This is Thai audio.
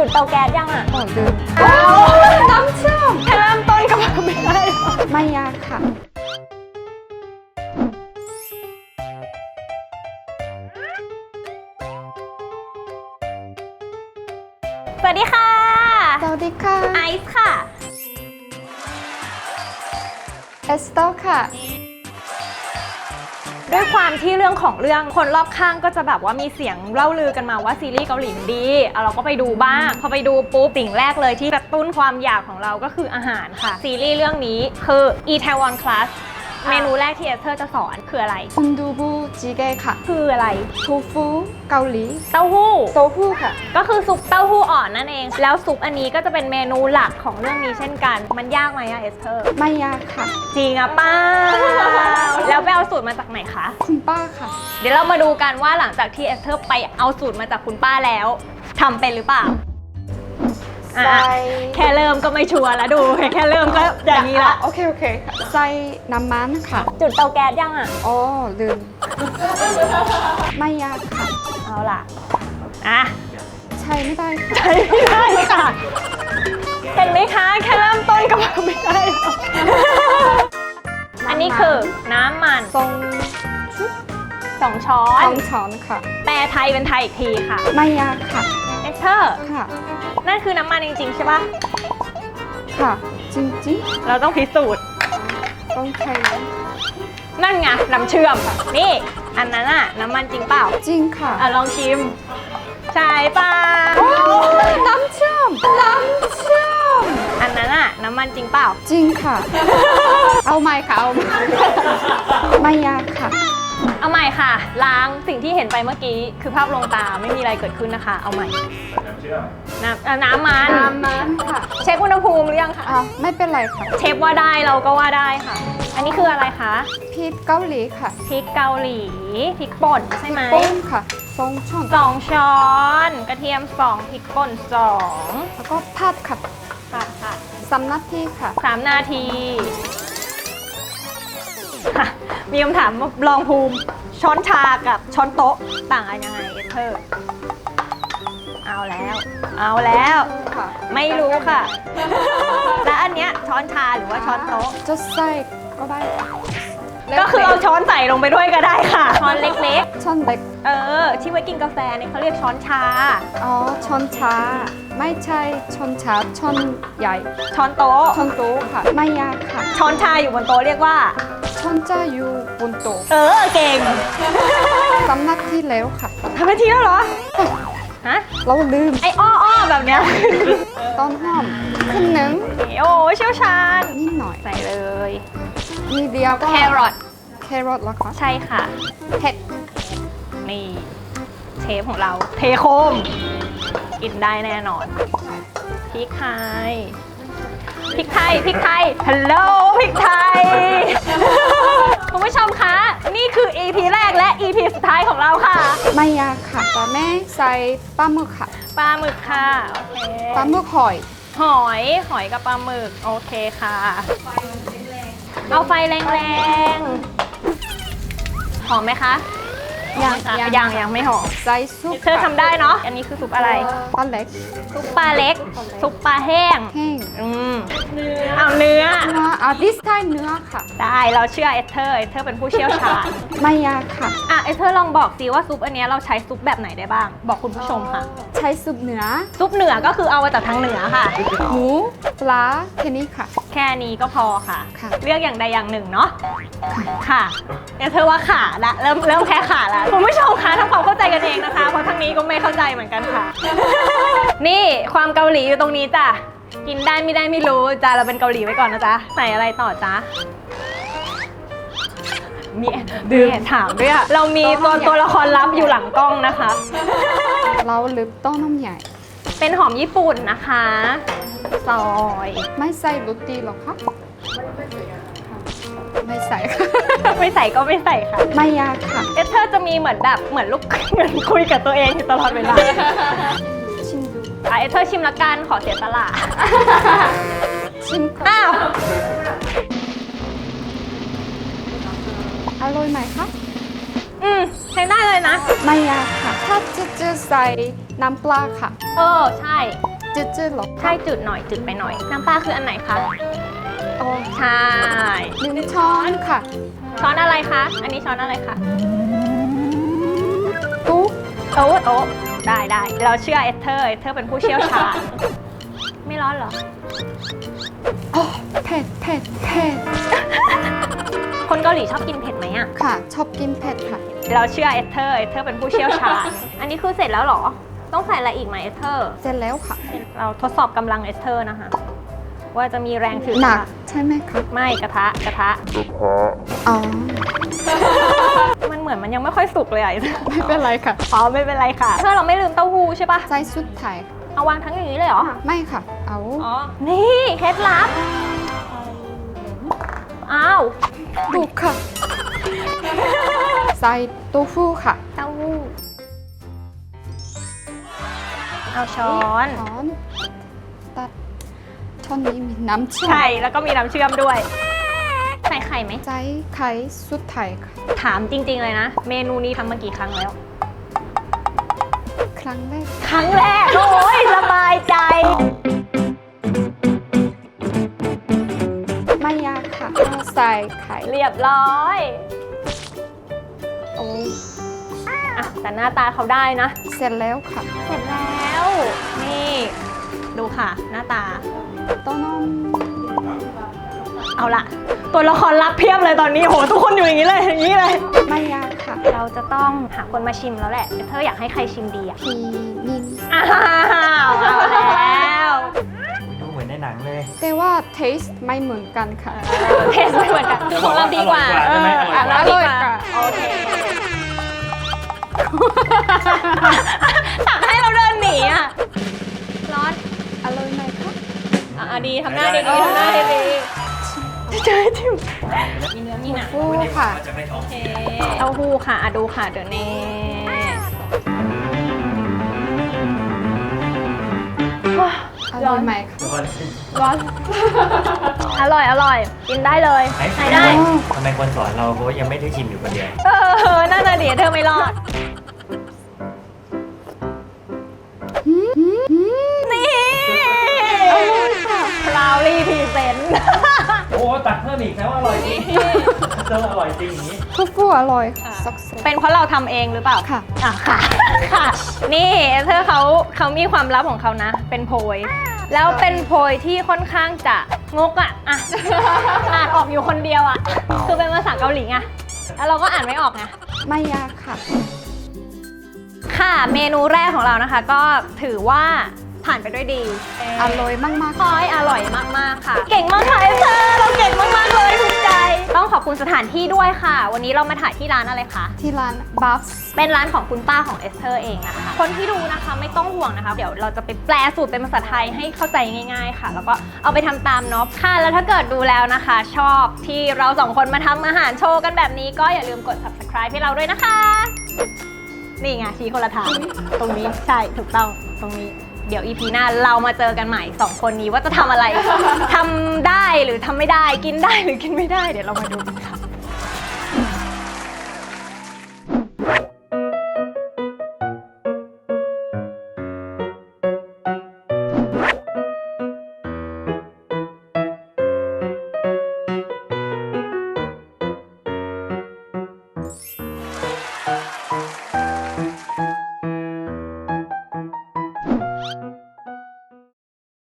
จุดเตาแก๊สยังอะอ๋อลืมน้ำเชื่อมแค่เริ่มต้นก็มาไม่ได้ ไม่ยากค่ะ สวัสดีค่ะ สวัสดีค่ะ ไอซ์ค่ะ เอสโตค่ะ ด้วยความที่เรื่องของเรื่องคนรอบข้างก็จะแบบว่ามีเสียงเล่าลือกันมาว่าซีรีส์เกาหลีมันดีเอาเราก็ไปดูบ้าง พอไปดูปุ๊บสิ่งแรกเลยที่กระตุ้นความอยากของเราก็คืออาหารค่ะ ซีรีส์เรื่องนี้คือ e t a i w a n Class เมนูแรกที่เอสเธอร์จะสอนคืออะไรซุนดูบูจีเกค่ะคืออะไร ทูฟูเกาหลีเต้าหู้โต้หู้ค่ะ ก็คือซุปเต้าหู้อ่อนนั่นเอง แล้วซุปอันนี้ก็จะเป็นเมนูหลักของเรื่องนี้เช่นกัน มันยากไหมอะเอสเธอร์ ไม่ยากค่ะ จริงอะป้า แล้วไปเอาสูตรมาจากไหนคะ คุณป้าค่ะ เดี๋ยวเรามาดูกันว่าหลังจากที่เอสเธอร์ไปเอาสูตรมาจากคุณป้าแล้วทำเป็นหรือเปล่า อะใส่แค่เริ่มก็ไม่ชัวร์แล้วดู แค่เริ่มก็อย่างนี้ละโอเคโอเคค่ะใส่น้ำมันค่ะจุดเตาแก๊สยังอะ อ๋อลืมไม่ยากค่ะ เอาล่ะ อะ ใช้ไม่ได้ค่ะใช้ไม่ได้ค่ะเห็นไหมคะแค่เริ่มต้นก็มาไม่ได้แล้วอันนี้คือน้ำมันทรงชุดสองช้อสน องช้อนค่ะ แปลไทยเป็นไทยอีกทีค่ะ ไม่ยากค่ะ เอสเธอร์ค่ะ นั่นคือน้ำมันจริงๆใช่ปะค่ะ จริงเราต้องพิสูจน์ ๆต้องใช้นั่นไงน้ำเชื่อม นี่ อันนั้นอะน้ำมันจริงเปล่า จริงค่ะอะลองชิม ใช่เปล่าน้ำเชื่อมน้ำเชื่อมอันนั้นอะน้ำมันจริงเปล่า จริงค่ะ เอาไหมค่ะเอาไหมไม่ยากค่ะ เอาใหม่ค่ะ ล้างสิ่งที่เห็นไปเมื่อกี้ คือภาพลวงตาไม่มีอะไรเกิดขึ้นนะคะ เอาใหม่น้ำเอ่อน้ำมัน น้ำมันค่ะเช็คอุณหภูมิหรือยังคะอ่าไม่เป็นไรค่ะเชฟว่าได้เราก็ว่าได้ค่ะ อันนี้คืออะไรคะพริกเกาหลีค่ะพริกเกาหลีพริกป่นใช่ไหมปุ้งค่ะสองช้อนสองช้อน กระเทียมสองพริกป่นสองแล้วก็ผัดค่ะค่ะค่ะสำนักที่ค่ะสามนาที ค่ะ มีคำถามว่าลองภูมิช้อนชากับช้อนโต๊ะต่างกันยังไงเอเธอร์ เอาแล้ว เอาแล้ว ค่ะไม่รู้ค่ะ แล้วอันเนี้ยช้อนชาหรือว่าช้อนโต๊ะ จะใส่ก็ได้ก็คือเอาช้อนใส่ลงไปด้วยก็ได้ค่ะ ช้อนเล็กช้อนเล็กๆ เออ ที่ไว้กินกาแฟเนี่ยเขาเรียกช้อนชา อ๋อช้อนชาไม่ใช่ช้อนชาช้อนใหญ่ช้อนโต๊ะ ช้อนโต๊ะค่ะ ไม่ยากค่ะ ช้อนชาอยู่บนโต๊ะเรียกว่า ช้อนจะอยู่บนโต๊ะเออเก่งสำนักที่แล้วค่ะ ทำไปทีแล้วเหรอ ฮะ เราลืมไอ้อ้ออ้อแบบเนี้ยต้นหอมขึ้นหนึ่งโอ้เชี่ยวชาญ นิดหน่อย ใส่เลยนี่เดียวก็แครอท แครอทแล้วค่ะใช่ค่ะ เผ็ดนี่เชฟของเรา เทโคม กินได้แน่นอนพริกไทย พริกไทยพริกไทยฮัลโหลพริกไทย คุณผู้ชมคะ นี่คือ EP แรกและ EP สุดท้ายของเราค่ะไม่ยากค่ะแต่แม่ใส่ปลาหมึกค่ะปลาหมึกค่ะโอเคปลาหมึกหอย หอยหอยกับปลาหมึกโอเคค่ะ เอาไฟแรงๆหอมไหมคะ ยังค่ะยังยังยังไม่หอมใส่ซุปเธอทำได้เนาะ อันนี้คือซุปอะไร ปลาเล็ก ซุปปลาเล็ก ซุปปลาแห้ง แห้งอืมเอาเนื้อ เนื้ออะ this time เนื้อค่ะ ได้เราเชื่อเอเธอร์ เอเธอร์เป็นผู้เชี่ยวชาญ ไม่ยากค่ะ อะเอเธอร์ลองบอกสิว่าซุปอันเนี้ยเราใช้ซุปแบบไหนได้บ้าง บอกคุณผู้ชมค่ะ ใช้ซุปเนื้อ ซุปเหนือก็คือเอามาจากทางเหนือค่ะ หมูปลาแค่นี้ค่ะ แค่นี้ก็พอค่ะ ค่ะ เลือกอย่างใดอย่างหนึ่งเนาะ ค่ะ เดี๋ยวเธอว่าขาละเริ่มเริ่มแค่ขาละคุณผู้ชมคะทำความเข้าใจกันเองนะคะ เพราะทางนี้ก็ไม่เข้าใจเหมือนกันค่ะ นี่ความเกาหลีอยู่ตรงนี้จ้ะ กินได้ไม่ได้ไม่รู้จ้ะเราเป็นเกาหลีไว้ก่อนนะจ๊ะ ใส่อะไรต่อจ๊ะมีดื่มถามด้วยอะเรามีตัวตัวละครลับอยู่หลังกล้องนะคะ เราลืมต้นน้ำใหญ่ เป็นหอมญี่ปุ่นนะคะ ซอย ไม่ใส่โรตีหรอคะ ไม่ใส่ค่ะ ไม่ใส่ก็ไม่ใส่ค่ะ ไม่ยากค่ะ เอสเธอร์จะมีเหมือนแบบเหมือนลูก เหมือนคุยกับตัวเองอยู่ตลอดเวลาชิมดูอะเอสเธอร์ชิมละกันขอเสียตลาชิมก่อนอ้าวอร่อยไหมคะอืมใช้ได้เลยนะ ไม่ยากค่ะ ถ้าจะจะใส่น้ำปลาค่ะ เออใช่ จืดๆหรอใช่จืดหน่อยจืดไปหน่อย น้ำปลาคืออันไหนคะ โอ้ใช่หนึ่งช้อนค่ะช้อนอะไรคะ อันนี้ช้อนอะไรคะตุ๊กโต๊ะโต๊ะได้ได้เราเชื่อเอสเธอร์เอสเธอร์เป็นผู้เชี่ยวชาญไม่ร้อนเหรอโอ้เผ็ดเผ็ดเผ็ดคนเกาหลีชอบกินเผ็ดไหมอะค่ะ ชอบกินเผ็ดค่ะ เราเชื่อเอสเธอร์เอสเธอร์เป็นผู้เชี่ยวชาญอันนี้คือเสร็จแล้วเหรอ ต้องใส่อะไรอีกไหมเอสเธอร์เสร็จแล้วค่ะ เราทดสอบกำลังเอสเธอร์นะคะว่าจะมีแรงถือหนักปะ ใช่ไหมคะไม่กระทะกระทะอ๋อ มันเหมือนมันยังไม่ค่อยสุกเลยอะไม่เป็นไรค่ะอ๋อไม่เป็นไรค่ะเธอเราไม่ลืมเต้าหู้ใช่ปะใส่สุดไทยค่ะเอาวางทั้งอย่างนี้เลยเหรอ ไม่ค่ะ เอาอ๋อ นี่เคล็ดลับ อ้าว ถูกค่ะ ใส่โตูฟูค่ะ เต้าหู้ เอาช้อน ช้อนตัด ช้อนนี้มีน้ำเชื่อมใช่ แล้วก็มีน้ำเชื่อมด้วย ใส่ไข่ไหมใส่ไข่สุดไทยค่ะถามจริง ๆ เลยนะ เมนูนี้ทำมากี่ครั้งแล้ว ครั้งแรกครั้งแรก โอ้ยสบายใจ ไม่ยากค่ะใส่ไข่เรียบร้อยโอ้อะแต่หน้าตาเขาได้นะ เสร็จแล้วค่ะ เสร็จแล้ว นี่ ดูค่ะ หน้าตา ต้นนมเอาละตัวละครลับเพียบเลยตอนนี้โหทุกคนอยู่อย่างนี้เลยอย่างนี้เลยไม่ยากค่ะ เราจะต้องหาคนมาชิมแล้วแหละเธออยากให้ใครชิมดีอะพีนินอ้าวเอาแล้วดูเหมือนในหนังเลย แต่ว่าเทสไม่เหมือนกันค่ะเทสไม่เหมือนกันคือของเราดีกว่าอร่อยกว่าใช่ไหมเออเราดีกว่าอร่อยกว่าโอเคสั่งให้เราเดินหนีอะ อะดีทำหน้าดีๆทำหน้าดีๆเจอจิมมีเนื้อมีหนังฟูค่ะ จะไม่ท้องโอเคเต้าหู้ค่ะอะดูค่ะเดี๋ยวนี้ว้าอร่อยไหมคะทุกคนร้อนอร่อยอร่อย กินได้เลยไหนใช้ได้ทำไมคนสอนเราเขายังไม่ได้ชิมอยู่คนเดียว เออน่าจะดีเธอไม่รอด เซนต์ โอ้ตักเพิ่มอีกแล้วอร่อยจริงเจออร่อยจริงอย่างนี้ ฟูฟูอร่อยสักเซเป็นเพราะเราทำเองหรือเปล่าค่ะ อะค่ะ ค่ะ นี่เธอเขาเขามีความลับของเขานะ เป็นโพย แล้วเป็นโพยที่ค่อนข้างจะงกอะ อะ อ่านออกอยู่คนเดียวอะ คือเป็นภาษาเกาหลีไงแล้วเราก็อ่านไม่ออกไง ไม่ยากค่ะ ค่ะเมนูแรกของเรานะคะ ก็ถือว่า ผ่านไปด้วยดีอร่อยมากคอยอร่อยมากๆค่ะ เก่งมากค่ะเอสเธอร์เราเก่งมากๆเลยภูมิใจ ต้องขอบคุณสถานที่ด้วยค่ะ วันนี้เรามาถ่ายที่ร้านอะไรคะๆที่ร้านบัฟเป็นร้านของคุณป้าของเอสเธอร์เองนะคะ คนที่ดูนะคะไม่ต้องห่วงนะคะ เดี๋ยวเราจะไปแปลสูตรเป็นภาษาไทยให้เข้าใจง่าย ๆ ค่ะ แล้วก็เอาไปทำตามเนาะค่ะ แล้วถ้าเกิดดูแล้วนะคะ ชอบที่เราสองคนมาทำอาหารโชว์กันแบบนี้ก็อย่าลืมกด subscribe ให้เราด้วยนะคะ นี่ไงชี้คนละทางตรงนี้ใช่ถูกต้องตรงนี้ เดี๋ยวอีพีหน้าเรามาเจอกันใหม่สองคนนี้ว่าจะทำอะไร ทำได้หรือทำไม่ได้ กินได้หรือกินไม่ได้ เดี๋ยวเรามาดูกันค่ะ